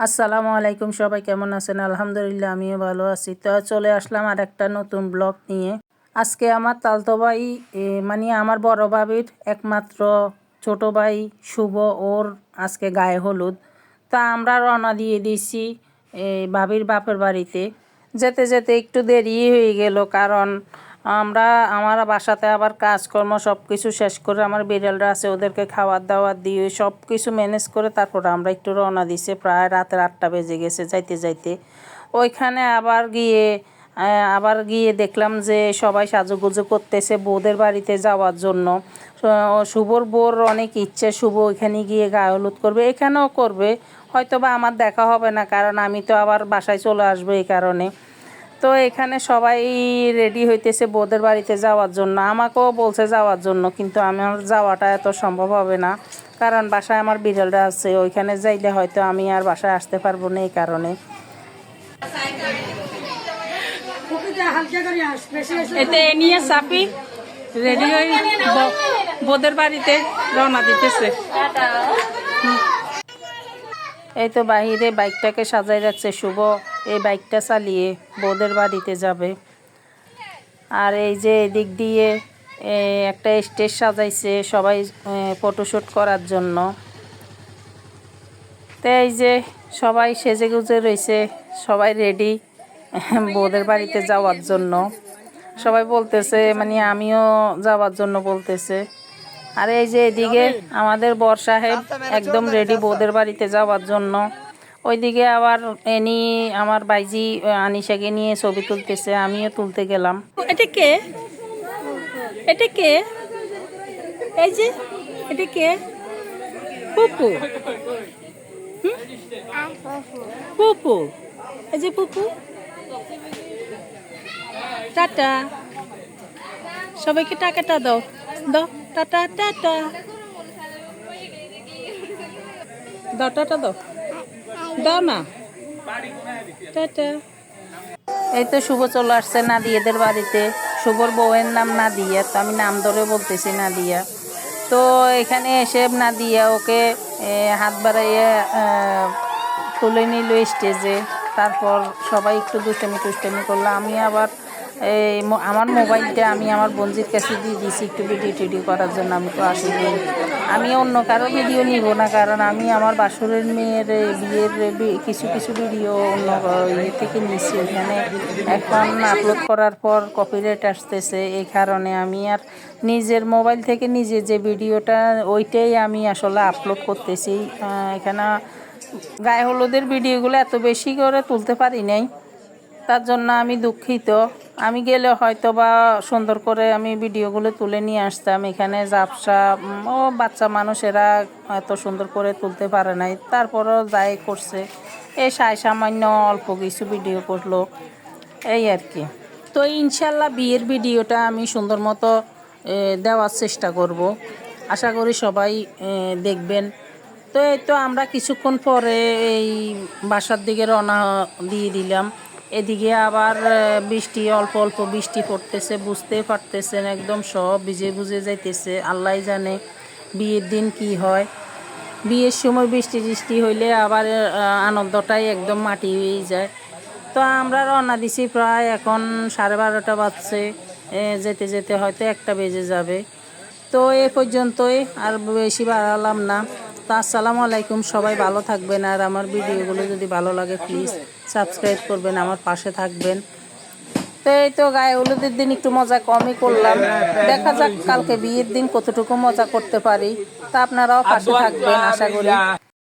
আসসালামু আলাইকুম সবাই, কেমন আছেন? আলহামদুলিল্লাহ, আমিও ভালো আছি। তো চলে আসলাম আর একটা নতুন ব্লগ নিয়ে। আজকে আমার তালতো ভাই মানে আমার বড় ভাবির একমাত্র ছোট ভাই শুভ, ওর আজকে গায়ে হলুদ। তা আমরা রওনা দিয়ে এই ভাবির বাপের বাড়িতে। যেতে যেতে একটু দেরি হয়ে গেল, কারণ আমরা, আমার বাসাতে আবার কাজকর্ম সব কিছু শেষ করে আমার বিড়ালরা আছে, ওদেরকে খাবার দাওয়ার দিয়ে সব কিছু ম্যানেজ করে তারপর আমরা একটু রওনা দিছে। প্রায় রাতের আটটা বেজে গেছে যাইতে যাইতে। ওইখানে আবার গিয়ে আবার গিয়ে দেখলাম যে সবাই সাজুগুজু করতেছে বউদের বাড়িতে যাওয়ার জন্য। শুভর বোর অনেক ইচ্ছে, শুভ ওইখানে গিয়ে গায়ে হলুদ করবে। এখানেও করবে হয়তো বা আমার দেখা হবে না, কারণ আমি তো আবার বাসায় চলে আসব এই কারণে। তো এখানে সবাই রেডি হইতেছে বউদের বাড়িতে যাওয়ার জন্য। আমাকেও বলছে যাওয়ার জন্য কিন্তু আমার যাওয়াটা এত সম্ভব হবে না। কারণ বাসায় আমার বিড়ালটা আছে ওইখানে যাইলে হয়তো আমি আর বাসায় আসতে পারব না এই কারণে। এতে নিয়ে রেডি হয়ে বোদের বাড়িতে রওনা দিতেছে। এই তো বাহিরে বাইকটাকে সাজাই যাচ্ছে শুভ। এই বাইকটা চালিয়ে বৌদের বাড়িতে যাবে। আর এই যে এদিক দিয়ে একটা স্টেজ সাজাইছে সবাই ফটোশ্যুট করার জন্য। তো এই যে সবাই সেজে গুজে রয়েছে সবাই রেডি বৌদের বাড়িতে যাওয়ার জন্য। সবাই বলতেছে মানে আমিও যাওয়ার জন্য বলতেছে। আর এই যে এদিকে আমাদের বর সাহেব একদম রেডি বৌদের বাড়িতে যাওয়ার জন্য। ওইদিকে আবার এনি আমার বাইজি আনিশাকে নিয়ে ছবি তুলতেছে, আমিও তুলতে গেলাম। এটা কে? এটা কে? এই যে, এটা কে? পুপু? পুপু। এই যে পুপু। টাটা। সবাইকে টাকাটা দাও। দাও, টাটা টাটা। দাও টাটা দাও। দাও না টাটা। এই তো শুভ চলে আসছে নাদিয়াদের বাড়িতে। শুভর বউয়ের নাম না নাদিয়া, তো আমি নাম ধরে বলতেছি না দিয়া তো এখানে এসে না দিয়া ওকে হাত বাড়াইয়ে তুলে নিল স্টেজে তারপর সবাই একটু দুষ্টমি টুষ্টামি করল। আমি আবার এই আমার মোবাইলটা আমি আমার বঞ্জির কাছে দিয়ে দিয়েছি একটু ভিডিও টিডিও করার জন্য, আমি তো আসিনি আমি অন্য কারও ভিডিও নিব না, কারণ আমি আমার বাসুরের মেয়ের বিয়ের কিছু কিছু ভিডিও অন্য ইয়ে থেকে নিচ্ছি ওখানে এখন আপলোড করার পর কপিরাইট আসতেছে এই কারণে আমি আর নিজের মোবাইল থেকে নিজে যে ভিডিওটা ওইটাই আমি আসলে আপলোড করতেছি। এখানে গায়ে হলুদের ভিডিওগুলো এত বেশি করে তুলতে পারি নাই, তার জন্য আমি দুঃখিত। আমি গেলে হয়তো বা সুন্দর করে আমি ভিডিওগুলো তুলে নিয়ে আসতাম। এখানে জাপসা ও বাচ্চা মানুষেরা এত সুন্দর করে তুলতে পারে নাই। তারপরও যাই করছে, এই সাই সামান্য অল্প কিছু ভিডিও করল, এই আর কি। তো ইনশাল্লাহ বিয়ের ভিডিওটা আমি সুন্দর মতো দেওয়ার চেষ্টা করব। আশা করি সবাই দেখবেন। তো এই তো আমরা কিছুক্ষণ পরে এই বাসার দিকে রওনা দিয়ে দিলাম। এদিকে আবার বৃষ্টি, অল্প অল্প বৃষ্টি পড়তেছে বুঝতে পারতেছেন একদম সব ভিজে বুঝে যাইতেছে। আল্লাহ জানে বিয়ের দিন কি হয়। বিয়ের সময় বৃষ্টি টিষ্টি হইলে আবার আনন্দটাই একদম মাটি হয়ে যায়। তো আমরা রওনা দিছি প্রায় এখন সাড়ে বারোটা বাজছে যেতে যেতে হয়তো একটা বেজে যাবে। তো এ পর্যন্তই, আর বেশি বাড়ালাম না। তো আসসালামু আলাইকুম, সবাই ভালো থাকবেন। আর আমার ভিডিওগুলো যদি ভালো লাগে প্লিজ সাবস্ক্রাইব করবেন, আমার পাশে থাকবেন। তো এই তো গায়ে হলুদের দিন একটু মজা কমই করলাম। দেখা যাক কালকে বিয়ের দিন কতটুকু মজা করতে পারি। তা আপনারাও পাশে থাকবেন, আশা করি।